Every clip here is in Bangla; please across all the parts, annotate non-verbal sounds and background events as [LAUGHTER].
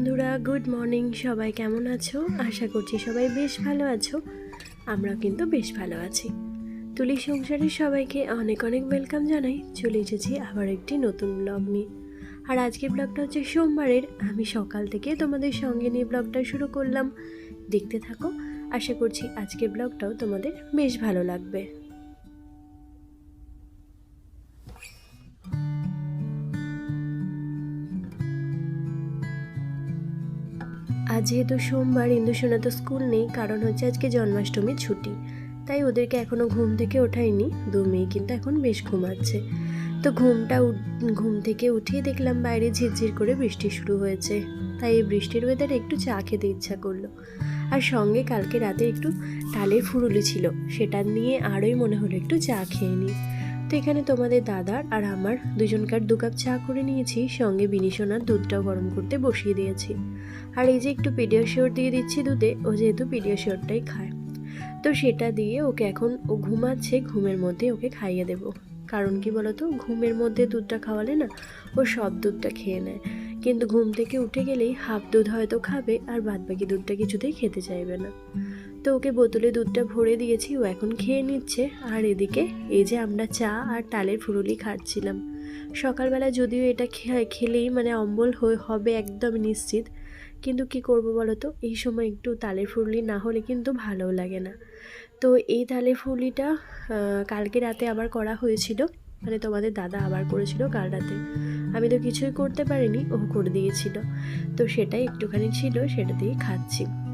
বন্ধুরা গুড মর্নিং সবাই কেমন আছো? আশা করছি সবাই বেশ ভালো আছো। আমরা কিন্তু বেশ ভালো আছি। তুলি সংসারের সবাইকে অনেক অনেক ওয়েলকাম জানাই। চলে এসেছি আবার একটি নতুন ব্লগ নিয়ে। আর আজকের ব্লগটা হচ্ছে সোমবারের। আমি সকাল থেকে তোমাদের সঙ্গে নিয়ে ব্লগটা শুরু করলাম। দেখতে থাকো। আশা করছি আজকের ব্লগটাও তোমাদের বেশ ভালো লাগবে। আজ যেহেতু সোমবার, ইন্দুসোনা তো স্কুল নেই, কারণ হচ্ছে আজকে জন্মাষ্টমীর ছুটি। তাই ওদেরকে এখনও ঘুম থেকে ওঠায়নি, দু মেয়ে কিন্তু এখন বেশ ঘুমাচ্ছে। তো ঘুমটা ঘুম থেকে উঠিয়ে দেখলাম বাইরে ঝিরঝির করে বৃষ্টি শুরু হয়েছে। তাই এই বৃষ্টির ওয়েদারে একটু চা খেতে ইচ্ছা করল। আর সঙ্গে কালকে রাতে একটু তালের ফুরুলি ছিল, সেটা নিয়ে আরোই মনে হলো একটু চা খেয়ে নিই। তো এখানে তোমাদের দাদার আর আমার দুজনকার দু কাপ চা করে নিয়েছি, সঙ্গে বিনিশোনার দুধটাও গরম করতে বসিয়ে দিয়েছি। আর এই যে একটু পিডিয়াশিওর দিয়ে দিচ্ছি দুধে, ও যেহেতু পিডিয়াশিওরটাই খায়। তো সেটা দিয়ে ওকে এখন ও ঘুমাচ্ছে, ঘুমের মধ্যে ওকে খাইয়ে দেব। কারণ কি বলতো, ঘুমের মধ্যে দুধটা খাওয়ালে না, ও সব দুধটা খেয়ে নেয়। কিন্তু ঘুম থেকে উঠে গেলেই হাফ দুধ হয়তো খাবে, আর বাদ বাকি দুধটা কিছুতেই খেতে চাইবে না। তো ওকে বোতলে দুধটা ভরে দিয়েছি, ও এখন খেয়ে নিচ্ছে। আর এদিকে এই যে আমরা চা আর তালের ফুরুলি খাচ্ছিলাম। সকালবেলা যদিও এটা খেলেই মানে অম্বল হয়ে হবে একদম নিশ্চিত। কিন্তু কি করব বলো তো? এই সময় একটু তালের ফুরলি না হলে কিন্তু ভালোও লাগে না। তো এই তালের ফুরলিটা কালকে রাতে আবার করা হয়েছিল। মানে তোমাদের দাদা আবার করেছিল কাল রাতে। আমি তো কিছুই করতে পারিনি, ও করে দিয়েছিল। তো সেটাই একটুখানি ছিল, সেটা দিয়ে খাচ্ছি।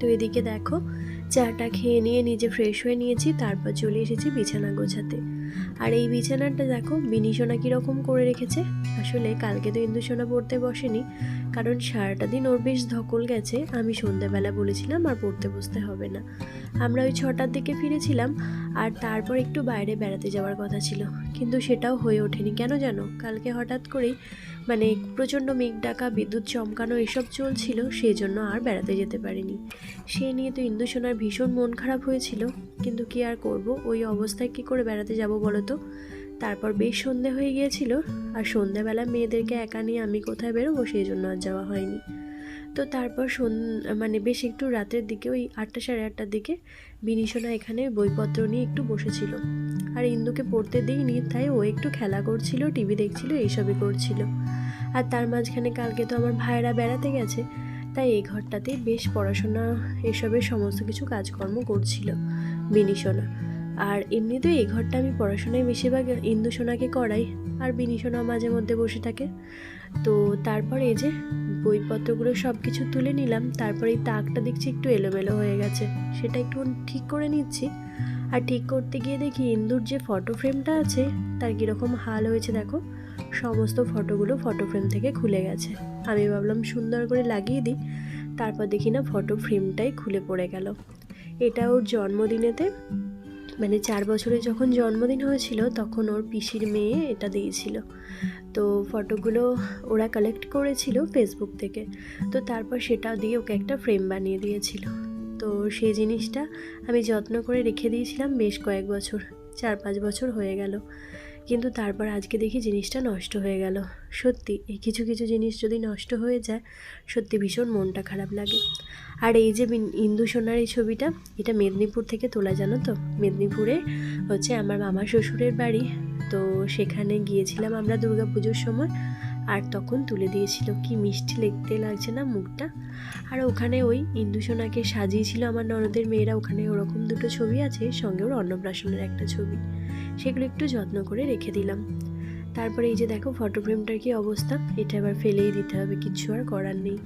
তো এদিকে দেখো, চাটা খেয়ে নিয়ে নিজে ফ্রেশ হয়ে নিয়েছি, তারপর চলে এসেছি বিছানা গোছাতে। আর এই বিছানাটা দেখো বিনিসোনা কীরকম করে রেখেছে? আসলে কালকে তো ইন্দুসোনা পড়তে বসেনি, কারণ সারাটা দিন ওর বেশ ধকল গেছে, আমি সন্ধ্যেবেলা বলেছিলাম আর পড়তে বসতে হবে না। আমরা ওই ছটার দিকে ফিরেছিলাম, আর তারপর একটু বাইরে বেড়াতে যাওয়ার কথা ছিল, কিন্তু সেটাও হয়ে ওঠেনি, কেন জানো? কালকে হঠাৎ করেই মানে প্রচণ্ড মেঘ ডাকা, বিদ্যুৎ চমকানো এসব চলছিল সেই জন্য আর বেড়াতে যেতে পারিনি। সে নিয়ে তো ইন্দুসোনার ভীষণ মন খারাপ হয়েছিল, কিন্তু কি আর করব? ওই অবস্থায় কি করে বেড়াতে যাব বলো তো? তারপর বেশ সন্ধে হয়ে গিয়েছিল, আর সন্ধ্যাবেলা মেয়েদেরকে একা নিয়ে আমি কোথায় বেরোবো সেই জন্য আর যাওয়া হয়নি। তো তারপর সন- মানে বেশ একটু রাতের দিকে, ওই আটটা সাড়ে আটটার দিকে বিনিশোনা এখানে বইপত্র নিয়ে একটু বসেছিল। আর ইন্দুকে পড়তে দিইনি, তাই ও একটু খেলা করছিল, টিভি দেখছিল, এইসবই করছিল। আর তার মাঝখানে কালকে তো আমার ভাইরা বেড়াতে গেছে, তাই এই ঘরটাতেই বেশ পড়াশোনা, এসবের সমস্ত কিছু কাজকর্ম করছিল বিনিশোনা আর এমনিতেও এই ঘরটা আমি পড়াশোনায় বেশিরভাগ ইন্দুসোনাকে করাই, আর বিনিশোনা মাঝে মধ্যে বসে থাকে। তো তারপরে এই যে বইপত্রগুলো সব কিছু তুলে নিলাম, তারপরে এই তাকটা দেখছি একটু এলোমেলো হয়ে গেছে, সেটা একটু ঠিক করে নিচ্ছি। আর ঠিক করতে গিয়ে দেখি ইন্দুর যে ফটো ফ্রেমটা আছে, তার কীরকম হাল হয়েছে দেখো। সমস্ত ফটোগুলো ফটো ফ্রেম থেকে খুলে গেছে। আমি ভাবলাম সুন্দর করে লাগিয়ে দিই, তারপর দেখি না ফটো ফ্রেমটাই খুলে পড়ে গেল। এটা ওর জন্মদিনেতে মানে চার বছরে যখন জন্মদিন হয়েছিল, তখন ওর পিসির মেয়ে এটা দিয়েছিল। তো ফটোগুলো ওরা কালেক্ট করেছিল ফেসবুক থেকে। তো তারপর সেটা দিয়ে ওকে একটা ফ্রেম বানিয়ে দিয়েছিল। তো সেই জিনিসটা আমি যত্ন করে রেখে দিয়েছিলাম বেশ কয়েক বছর, চার পাঁচ বছর হয়ে গেল। কিন্তু তারপর আজকে দেখি জিনিসটা নষ্ট হয়ে গেল। সত্যি, এই কিছু কিছু জিনিস যদি নষ্ট হয়ে যায়, সত্যি ভীষণ মনটা খারাপ লাগে। আর এই যে ইন্দু সোনার এই ছবিটা, এটা মেদিনীপুর থেকে তোলা, জানো তো? মেদিনীপুরে হচ্ছে আমার মামা শ্বশুরের বাড়ি। তো সেখানে গিয়েছিলাম আমরা দুর্গা পুজোর সময়। আর তখন তুলে দিয়েছিল, কি মিষ্টি দেখতে লাগছে না মুখটা? আর ওখানে ওই ইন্দু সোনাকে সাজিয়েছিল আমার ননদের মেয়েরা, ওখানে ওরকম দুটো ছবি আছে সঙ্গে ওর অন্নপ্রাশনের একটা ছবি। সেগুলো একটু যত্ন করে রেখে দিলাম। তারপরে এই যে দেখো ফটো ফ্রেমটার কি অবস্থা? এটা এবার ফেলেই দিতে হবে, কিচ্ছু আর করার নেই।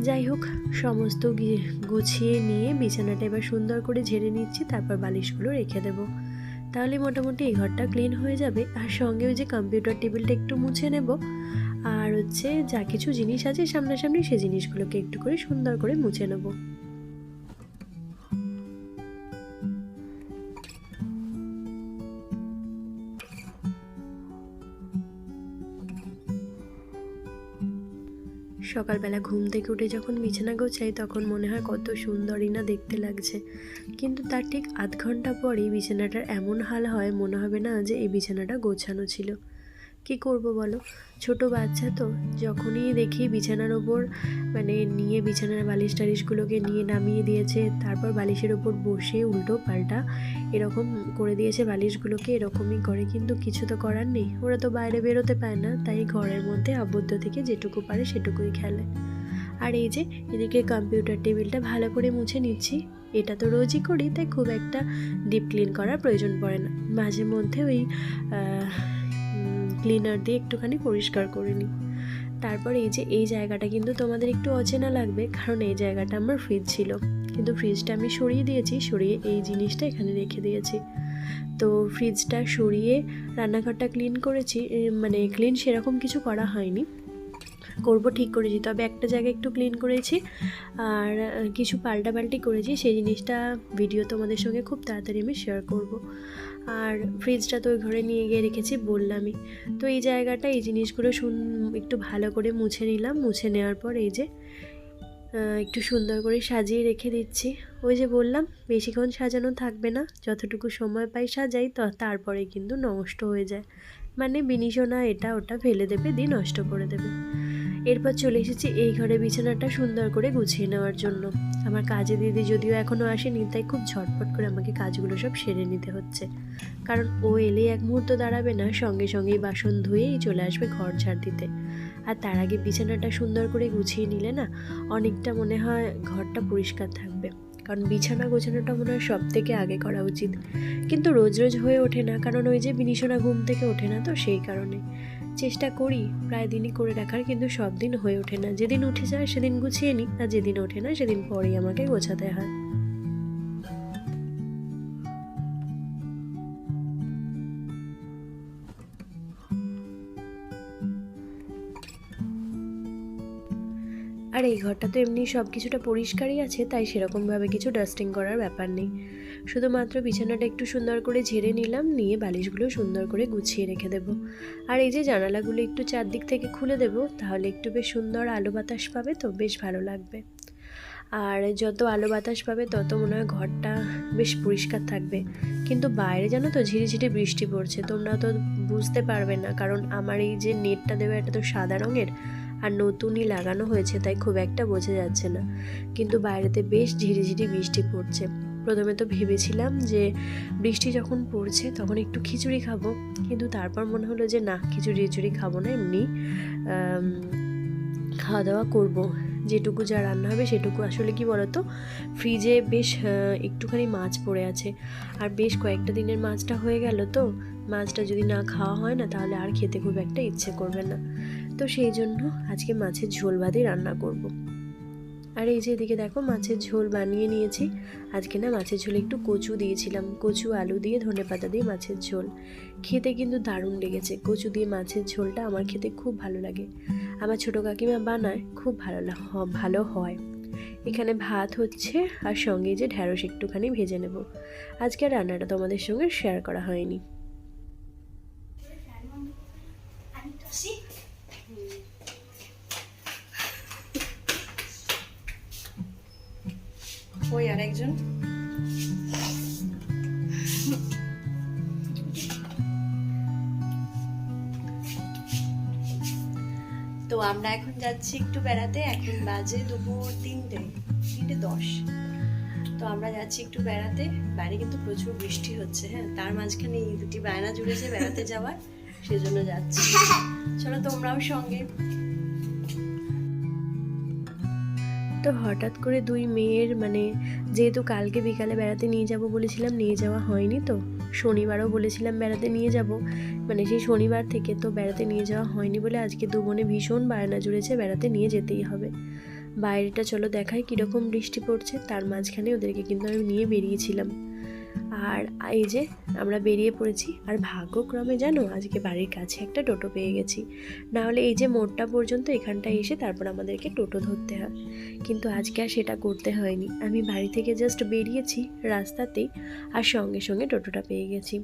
যাই হোক, সমস্ত গুছিয়ে নিয়ে বিছানাটা এবার সুন্দর করে ঝেড়ে নিচ্ছি, তারপর বালিশগুলো রেখে দেবো। তাহলে মোটামুটি এই ঘরটা ক্লিন হয়ে যাবে, আর সঙ্গে ওই যে কম্পিউটার টেবিলটা একটু মুছে নেব। আর হচ্ছে যা কিছু জিনিস আছে সামনাসামনি সেই জিনিসগুলোকে একটু করে সুন্দর করে মুছে নেব। সকালবেলা ঘুম থেকে উঠে যখন বিছানা গোছাই তখন মনে হয় কত সুন্দরই না দেখতে লাগছে। কিন্তু তার ঠিক আধ ঘণ্টা পরেই বিছানাটার এমন হাল হয়, মনে হবে না যে এই বিছানাটা গোছানো ছিল। কি করব বলো? ছোট বাচ্চা তো, যখনই দেখি বিছানার ওপর মানে নিয়ে বিছানার বালিশ টালিশগুলোকে নিয়ে নামিয়ে দিয়েছে, তারপর বালিশের ওপর বসে উল্টো পাল্টা এরকম করে দিয়েছে বালিশগুলোকে, এরকমই করে কিন্তু কিছু তো করার নেই। ওরা তো বাইরে বেরোতে পায় না, তাই ঘরের মধ্যে আবদ্ধ থেকে যেটুকু পারে সেটুকুই খেলে। আর এই যে, এদিকে কম্পিউটার টেবিলটা ভালো করে মুছে নিচ্ছি। এটা তো রোজই করি, তাই খুব একটা ডিপ ক্লিন করার প্রয়োজন পড়ে না। মাঝে মধ্যে ওই ক্লিনার দিয়ে একটুখানি পরিষ্কার করে নিই। তারপর এই যে, এই জায়গাটা কিন্তু তোমাদের একটু অচেনা লাগবে, কারণ এই জায়গাটা আমার ফ্রিজ ছিল। কিন্তু ফ্রিজটা আমি সরিয়ে দিয়েছি, সরিয়ে এই জিনিসটা এখানে রেখে দিয়েছি। তো ফ্রিজটা সরিয়ে রান্নাঘরটা ক্লিন করেছি মানে ক্লিন সেরকম কিছু করা হয়নি। করব, ঠিক করেছি। তবে একটা জায়গা একটু ক্লিন করেছি আর কিছু পাল্টাপাল্টি করেছি। সেই জিনিসটা ভিডিও তোমাদের সঙ্গে খুব তাড়াতাড়ি আমি শেয়ার করব। আর ফ্রিজটা তো ওই ঘরে নিয়ে গিয়ে রেখেছি, বললামই। তো এই জায়গাটা, এই জিনিসগুলো শুন, একটু ভালো করে মুছে নিলাম। মুছে নেওয়ার পর এই যে একটু সুন্দর করে সাজিয়ে রেখে দিচ্ছি। ওই যে বললাম, বেশিক্ষণ সাজানো থাকবে না। যতটুকু সময় পাই সাজাই তারপরে কিন্তু নষ্ট হয়ে যায়। মানে বিনিশোনা এটা ওটা ফেলে দেবে, দিয়ে নষ্ট করে দেবে। এরপর চলে এসেছি এই ঘরে বিছানাটা সুন্দর করে গুছিয়ে নেওয়ার জন্য। আমার কাজে দিদি যদিও এখনও আসেনি, তাই খুব ঝটপট করে আমাকে কাজগুলো সব সেরে নিতে হচ্ছে। কারণ ও এলে এক মুহূর্ত দাঁড়াবে না, সঙ্গে সঙ্গেই বাসন ধুয়েই চলে আসবে ঘর ঝাড় দিতে। আর তার আগে বিছানাটা সুন্দর করে গুছিয়ে নিলে না, অনেকটা মনে হয় ঘরটা পরিষ্কার থাকবে। কারণ বিছানা গোছানোটা মনে হয় সব থেকে আগে করা উচিত। কিন্তু রোজ রোজ হয়ে ওঠে না, কারণ ওই যে বিনিশোনা ঘুম থেকে ওঠে না তো সেই কারণে। চেষ্টা করি প্রায় দিনই করে রাখার কিন্তু সব দিন হয়ে ওঠে না। যেদিন উঠে যায় সেদিন গুছিয়ে নিই, আর যেদিন ওঠে না সেদিন পরেই আমাকে গোছাতে হয়। আর এই ঘরটা তো এমনি সব কিছুটা পরিষ্কারই আছে, তাই সেরকমভাবে কিছু ডাস্টিং করার ব্যাপার নেই। শুধুমাত্র বিছানাটা একটু সুন্দর করে ঝেড়ে নিলাম, নিয়ে বালিশগুলো সুন্দর করে গুছিয়ে রেখে দেবো। আর এই যে জানালাগুলো একটু চারদিক থেকে খুলে দেব, তাহলে একটু বেশ সুন্দর আলো বাতাস পাবে তো, বেশ ভালো লাগবে। আর যত আলো বাতাস পাবে, তত মনে হয় ঘরটা বেশ পরিষ্কার থাকবে। কিন্তু বাইরে জানো তো ঝিরিঝিরি বৃষ্টি পড়ছে, তোমরা তো বুঝতে পারবে না, কারণ আমার এই যে নেটটা দেবে, এটা তো সাদা রঙের আর নতুনই লাগানো হয়েছে, তাই খুব একটা বোঝা যাচ্ছে না। কিন্তু বাইরেতে বেশ ঝিরিঝিরি বৃষ্টি পড়ছে। প্রথমে তো ভেবেছিলাম যে বৃষ্টি যখন পড়ছে তখন একটু খিচুড়ি খাব, কিন্তু তারপর মনে হলো যে না, খিচুড়ি খিচুড়ি খাব না, এমনি খাওয়া দাওয়া করব। যেটুকু যা রান্না হবে সেটুকু। আসলে কি বলতো? ফ্রিজে বেশ একটুখানি মাছ পড়ে আছে। আর বেশ কয়েকটা দিনের মাছটা হয়ে গেল তো। মাছটা যদি না খাওয়া হয় না তাহলে আর খেতে খুব একটা ইচ্ছে করবে না। তো সেই জন্য আজকে মাছের ঝোল ভাতই রান্না করব। আর এই যে এদিকে দেখো মাছের ঝোল বানিয়ে নিয়েছি। আজকে না মাছের ঝোলে একটু কচু দিয়েছিলাম। কচু, আলু দিয়ে ধনে পাতা দিয়ে মাছের ঝোল। খেতে কিন্তু দারুণ লেগেছে। কচু দিয়ে মাছের ঝোলটা আমার খেতে খুব ভালো লাগে। আমার ছোটো কাকিমা বানায়, খুব ভালো ভালো হয়। এখানে ভাত হচ্ছে আর সঙ্গে যে ঢ্যাঁড়স একটুখানি ভেজে নেব। আজকে রান্নাটা তোমাদের সঙ্গে শেয়ার করা হয়নি। ওই আর একজন। তো আমরা এখন যাচ্ছি একটু বেড়াতে এখন বাজে দুপুর তিনটে তিনটে দশ। তো আমরা যাচ্ছি একটু বেড়াতে বাইরে কিন্তু প্রচুর বৃষ্টি হচ্ছে হ্যাঁ? তার মাঝখানে এই দুটি বায়না জুড়েছে বেড়াতে যাওয়ার সেজন্য যাচ্ছি। [LAUGHS] চলো তোমরাও সঙ্গে তো হঠাৎ করে দুই মেয়ের মানে যেহেতু কালকে বিকালে বেড়াতে নিয়ে যাব বলেছিলাম, নিয়ে যাওয়া হয়নি তো। শনিবারও বলেছিলাম বেড়াতে নিয়ে যাব। মানে সেই শনিবার থেকে তো বেড়াতে নিয়ে যাওয়া হয়নি বলে আজকে দু বোনে ভীষণ বায়না জুড়েছে, বেড়াতে নিয়ে যেতেই হবে। বাইরেটা চলো দেখায় কীরকম বৃষ্টি পড়ছে, তার মাঝখানে ওদেরকে কিন্তু আমি নিয়ে বেরিয়েছিলাম। আর এই যে আমরা বেরিয়ে পড়েছি, আর ভাগ্যক্রমে জানো আজকে বাড়ির কাছে একটা টোটো পেয়ে গেছি। না হলে এই যে মোড়টা পর্যন্ত এখানটায় এসে তারপর আমাদেরকে টোটো ধরতে হয়। কিন্তু আজকে আর সেটা করতে হয়নি। আমি বাড়ি থেকে জাস্ট বেরিয়েছি রাস্তাতেই, আর সঙ্গে সঙ্গে টোটোটা পেয়ে গেছি।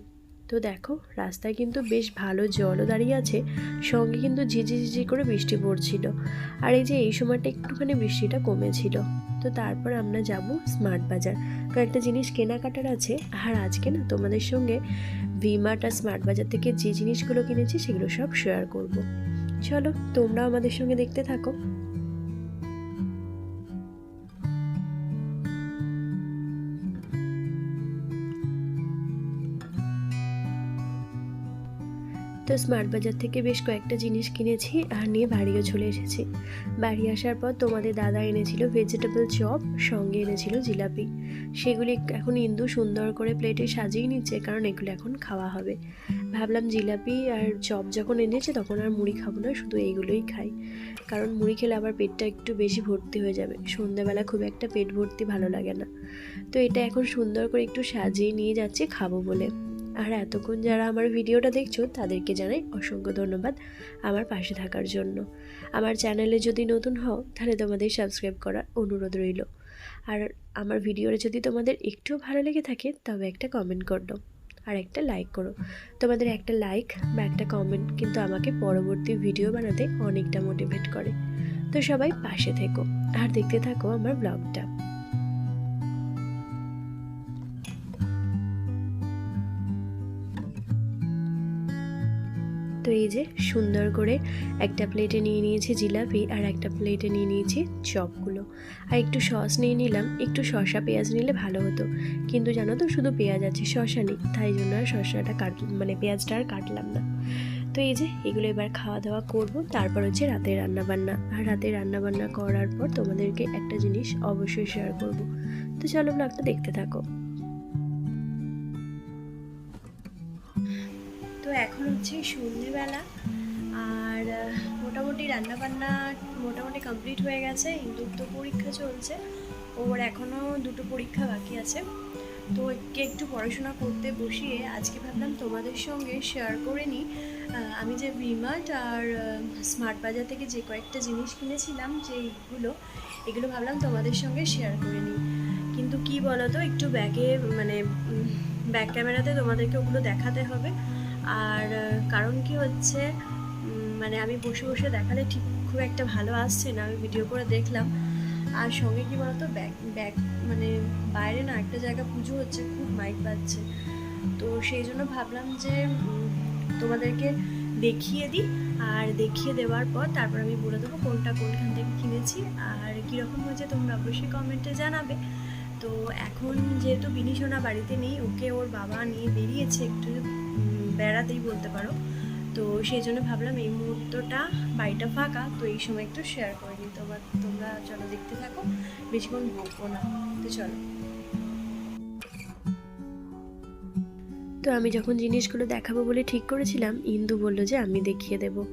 তো দেখো, রাস্তায় কিন্তু বেশ ভালো জলও দাঁড়িয়ে আছে, সঙ্গে কিন্তু ঝিঝি ঝিঝি করে বৃষ্টি পড়ছিল। আর এই যে এই সময়টা একটুখানি বৃষ্টিটা কমেছিল। তো তারপর আমরা যাব স্মার্ট বাজার। কয়েকটা জিনিস কেনাকাটার আছে, আর আজকে না তোমাদের সঙ্গে ভিমার্ট আর স্মার্ট বাজার থেকে যে জিনিসগুলো কিনেছি সেগুলো সব শেয়ার করব। চলো তোমরাও আমাদের সঙ্গে দেখতে থাকো। তো স্মার্ট বাজার থেকে বেশ কয়েকটা জিনিস কিনেছি আর নিয়ে বাড়িও চলে এসেছি। বাড়ি আসার পর তোমাদের দাদা এনেছিল ভেজিটেবল চপ সঙ্গে এনেছিল জিলাপি। সেগুলি এখন ইন্দু সুন্দর করে প্লেটে সাজিয়ে নিচ্ছে, কারণ এগুলো এখন খাওয়া হবে। ভাবলাম জিলাপি আর চপ যখন এনেছে তখন আর মুড়ি খাব না, শুধু এইগুলোই খাই। কারণ মুড়ি খেলে আবার পেটটা একটু বেশি ভর্তি হয়ে যাবে। সন্ধ্যাবেলা খুব একটা পেট ভর্তি ভালো লাগে না। তো এটা এখন সুন্দর করে একটু সাজিয়ে নিয়ে যাচ্ছি খাব বলে। আর এতক্ষণ যারা আমার ভিডিওটা দেখছ, তাদেরকে জানাই অসংখ্য ধন্যবাদ আমার পাশে থাকার জন্য। আমার চ্যানেলে যদি নতুন হও, তাহলে তোমাদের সাবস্ক্রাইব করার অনুরোধ রইল। আর আমার ভিডিওটা যদি তোমাদের একটু ভালো লেগে থাকে, তবে একটা কমেন্ট করো আর একটা লাইক করো। তোমাদের একটা লাইক বা একটা কমেন্ট কিন্তু আমাকে পরবর্তী ভিডিও বানাতে অনেকটা মোটিভেট করে। তো সবাই পাশে থেকো। আর দেখতে থাকো আমার ব্লগটা এই যে সুন্দর করে একটা প্লেটে নিয়ে নিয়েছি জিলাপি আর একটা প্লেটে নিয়ে নিয়েছি চপগুলো। আর একটু সস নিয়ে নিলাম, একটু শসা পেঁয়াজ নিলে ভালো হতো। কিন্তু জানো তো শুধু পেঁয়াজ আছে, শসা নেই। তাই জন্য আর শসাটা কাট মানে পেঁয়াজটা আর কাটলাম না। তো এই যে এগুলো এবার খাওয়া দাওয়া করব। তারপর হচ্ছে রাতে রান্না বান্না আর রাতে রান্নাবান্না করার পর তোমাদেরকে একটা জিনিস অবশ্যই শেয়ার করব। তো চলো ব্লগটা দেখতে থাকো। তো এখন হচ্ছে সন্ধেবেলা। আর মোটামুটি রান্নাবান্না মোটামুটি কমপ্লিট হয়ে গেছে। ইন্দুর তো পরীক্ষা চলছে। ওর এখনও দুটো পরীক্ষা বাকি আছে। তো ওকে একটু পড়াশোনা করতে বসিয়ে আজকে ভাবলাম তোমাদের সঙ্গে শেয়ার করে নিই। আমি যে ভিমার্ট আর স্মার্ট বাজার থেকে যে কয়েকটা জিনিস কিনেছিলাম যেগুলো এগুলো ভাবলাম তোমাদের সঙ্গে শেয়ার করে নিই। কিন্তু কি বলো তো একটু ব্যাগে মানে ব্যাক ক্যামেরাতে তোমাদেরকে ওগুলো দেখাতে হবে। আর কারণ কি হচ্ছে মানে আমি বসে বসে দেখালে ঠিক খুব একটা ভালো আসছে না, আমি ভিডিও করে দেখলাম। আর সঙ্গে কি বলতো ব্যাক ব্যাক মানে বাইরে না একটা জায়গা পুজো হচ্ছে, খুব মাইক বাজছে। তো সেই জন্য ভাবলাম যে তোমাদেরকে দেখিয়ে দিই, আর দেখিয়ে দেওয়ার পর তারপর আমি বলে দেবো কোনটা কোনখান থেকে কিনেছি। আর কীরকম হয়েছে তোমরা অবশ্যই কমেন্টে জানাবে। তো এখন যেহেতু বিনিশোনা বাড়িতে নেই, ওকে ওর বাবা নিয়ে বেরিয়েছে একটু বেড়াতেই বলতে পারো। তো সেই জন্য ভাবলাম এই মুহূর্তটা বাড়িটা ফাঁকা, তো এই সময় একটু শেয়ার করে নিই। তোমার, তোমরা চলো দেখতে থাকো বেশিক্ষণ বকবো না। তো চলো। তো আমি যখন জিনিসগুলো দেখাবো বলে ঠিক করেছিলাম, ইন্দু বলল যে আমি দেখিয়ে দেব।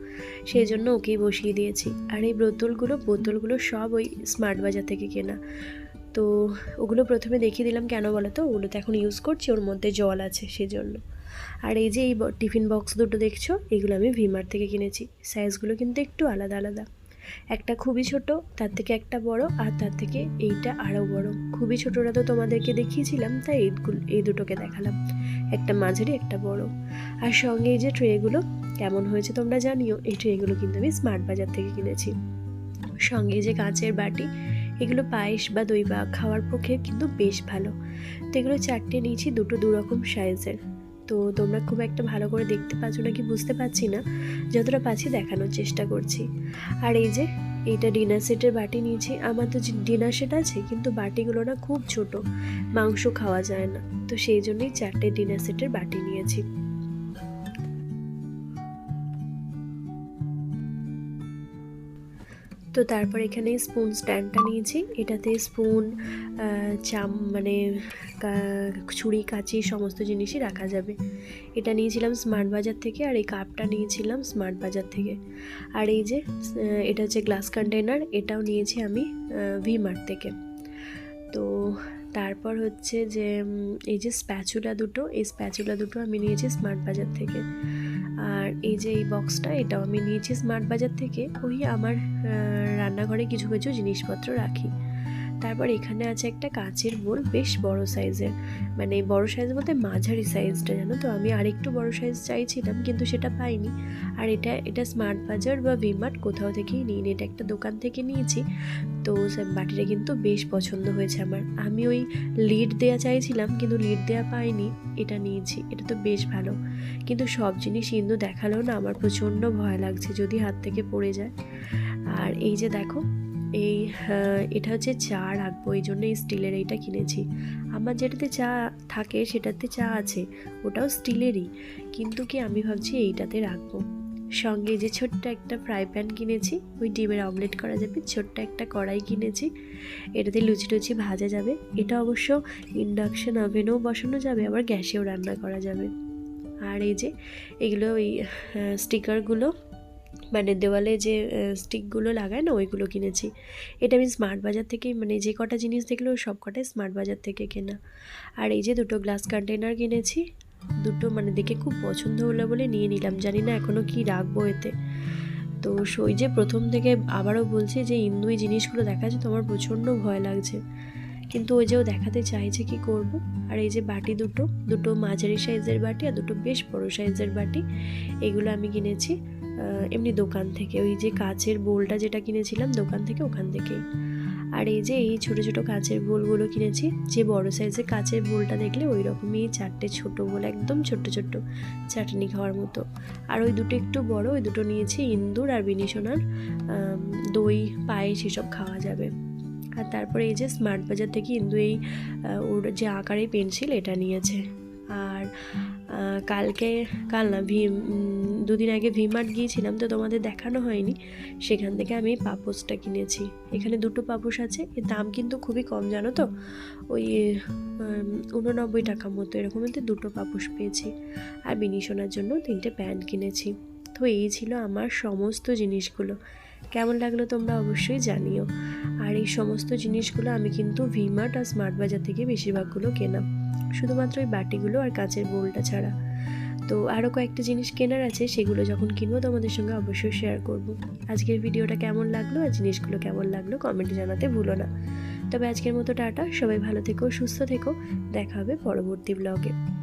সেই জন্য ওকেই বসিয়ে দিয়েছি। আর এই বোতলগুলো বোতলগুলো সব ওই স্মার্ট বাজার থেকে কেনা। তো ওগুলো প্রথমে দেখিয়ে দিলাম, কেন বলো তো? ওগুলো তো এখন ইউজ করছি, ওর মধ্যে জল আছে সেজন্য। আর এই যে এই টিফিন বক্স দুটো দেখছ, এগুলো আমি ভিমার থেকে কিনেছি। সাইজগুলো কিন্তু একটু আলাদা আলাদা। একটা খুবই ছোট, তার থেকে একটা বড়, আর তার থেকে এইটা আরও বড়। খুবই ছোটটা তো তোমাদেরকে দেখিয়েছিলাম, তাই এইগুলো এই দুটোকে দেখালাম। একটা মাঝারি, একটা বড়। আর সঙ্গে এই যে ট্রেগুলো, কেমন হয়েছে তোমরা জানিও, এই ট্রেগুলো কিন্তু আমি স্মার্ট বাজার থেকে কিনেছি। সঙ্গে যে কাঁচের বাটি, এগুলো পায়েস বা দই বা খাওয়ার পক্ষে কিন্তু বেশ ভালো। তো এগুলো চারটে নিয়েছি, দুটো দু রকম সাইজের। তো তোমরা খুব একটা ভালো করে দেখতে পাচ্ছ নাকি বুঝতে পারছি না, যতটা পাচ্ছি দেখানোর চেষ্টা করছি। আর এই যে, এটা ডিনার সেটের বাটি নিয়েছি, আমার তো ডিনার সেট আছে, কিন্তু বাটিগুলো না খুব ছোট, মাংস খাওয়া যায় না। তো সেই জন্যই চারটে ডিনার সেটের বাটি নিয়েছি। তো তারপর এখানে স্পুন স্ট্যান্ডটা নিয়েছি। এটাতে স্পুন চাম মানে ছুরি, কাঁচি সমস্ত জিনিসই রাখা যাবে। এটা নিয়েছিলাম স্মার্ট বাজার থেকে আর এই কাপটা নিয়েছিলাম স্মার্ট বাজার থেকে। আর এই যে এটা হচ্ছে গ্লাস কন্টেনার এটাও নিয়েছি আমি ভি মার্ট থেকে। তো তারপর হচ্ছে যে এই যে স্প্যাচুলা দুটো, এই স্প্যাচুলা দুটো আমি নিয়েছি স্মার্ট বাজার থেকে। আর এই যে এই বক্সটা এটাও আমি নিয়েছি স্মার্ট বাজার থেকে। ওই আমার রান্নাঘরে কিছু কিছু জিনিসপত্র রাখি। তারপর এখানে আছে একটা কাচের বোল বেশ বড় সাইজের। মানে বড় সাইজ বলতে মাঝারি সাইজটা, জানো তো? আমি আরেকটু বড় সাইজ চাইছিলাম, কিন্তু সেটা পাইনি। আর এটা এটা স্মার্ট বাজার বা ভিমার্ট কোথাও থেকেই নিই এটা একটা দোকান থেকে নিয়েছি। তো বাটিটা কিন্তু বেশ পছন্দ হয়েছে আমার। আমি ওই লিড দেওয়া চাইছিলাম, কিন্তু লিড দেওয়া পাইনি। এটা নিয়েছি, এটা তো বেশ ভালো। কিন্তু সব জিনিস ইন্দু দেখাল না আমার প্রচণ্ড ভয় লাগছে, যদি হাত থেকে পড়ে যায়। আর এই যে দেখো এই এটা হচ্ছে চা রাখব, এই জন্য এই স্টিলের এইটা কিনেছি। আমার যেটাতে চা থাকে সেটাতে চা আছে, ওটাও স্টিলেরই। কিন্তু কি আমি ভাবছি এইটাতে রাখব। সঙ্গে যে ছোট্ট একটা ফ্রাই প্যান কিনেছি, ওই ডিমের অমলেট করা যাবে, ছোট্ট একটা কড়াই কিনেছি। এটাতে লুচি টুচি ভাজা যাবে, এটা অবশ্য ইন্ডাকশন ওভেনেও বসানো যাবে, আবার গ্যাসেও রান্না করা যাবে। আর এই যে, এগুলো ওই স্টিকারগুলো মানে দেওয়ালে যে স্টিকগুলো লাগায় না, ওইগুলো কিনেছি। এটা আমি স্মার্ট বাজার থেকেই মানে যে কটা জিনিস দেখল সব কটাই স্মার্ট বাজার থেকে কেনা। আর এই যে দুটো গ্লাস কন্টেনার কিনেছি, দুটো মানে দেখে খুব পছন্দ হলো বলে নিয়ে নিলাম। জানি না এখনও কি রাখব এতে। তো ওই যে প্রথম থেকে আবারও বলছি যে ইন্দুই জিনিসগুলো দেখাচ্ছে তো আমার প্রচণ্ড ভয় লাগছে। কিন্তু ওই যে ও দেখাতে চাইছে কি করব? আর এই যে বাটি দুটো দুটো মাঝারি সাইজের বাটি আর দুটো বেশ বড় সাইজের বাটি, এগুলো আমি কিনেছি। এমনি দোকান থেকে, ওই যে কাচের বোলটা যেটা কিনেছিলাম দোকান থেকে, ওখান থেকেই। আর এই যে এই ছোট ছোট কাচের বোলগুলো কিনেছি, যে বড় সাইজের কাচের বোলটা দেখলে ওই রকমই চারটে ছোট বোল, একদম ছোট্ট ছোট্ট চাটনি খাওয়ার মতো। আর ওই দুটো একটু বড়, ওই দুটো নিয়েছি ইন্দুর আর বিনিশোনার দই, পায়েস এসব খাওয়া যাবে। আর তারপরে এই যে স্মার্ট বাজার থেকে ইন্দু এই ওর যে আকারে পেন্সিল এটা নিয়েছে। আর কালকে কাল না ভি উম, দুদিন আগে ভিমার্ট গিয়েছিলাম তো তোমাদের দেখানো হয়নি। সেখান থেকে আমি পাপোসটা কিনেছি। এখানে দুটো পাপোস আছে এর দাম কিন্তু খুবই কম জানো তো? ওই উননব্বই টাকা মতো এরকমতে দুটো পাপোস পেয়েছি। আর বিনিশোনার জন্য তিনটে প্যান্ট কিনেছি। তো এই ছিল আমার সমস্ত জিনিসগুলো। কেমন লাগল তোমরা অবশ্যই জানিও। আর এই সমস্ত জিনিসগুলো আমি কিন্তু ভিমার্ট আর স্মার্ট বাজার থেকে বেশিরভাগগুলো কেনা। শুধুমাত্র ওই বাটিগুলো আর কাঁচের বোলটা ছাড়া। তো আরও কয়েকটা জিনিস কেনার আছে, সেগুলো যখন কিনবো তোমাদের সঙ্গে অবশ্যই শেয়ার করব। আজকের ভিডিওটা কেমন লাগল আর জিনিসগুলো কেমন লাগল কমেন্টে জানাতে ভুলো না। তবে আজকের মতো টাটা, সবাই ভালো থেকো, সুস্থ থেকো, দেখা হবে পরবর্তী ব্লগে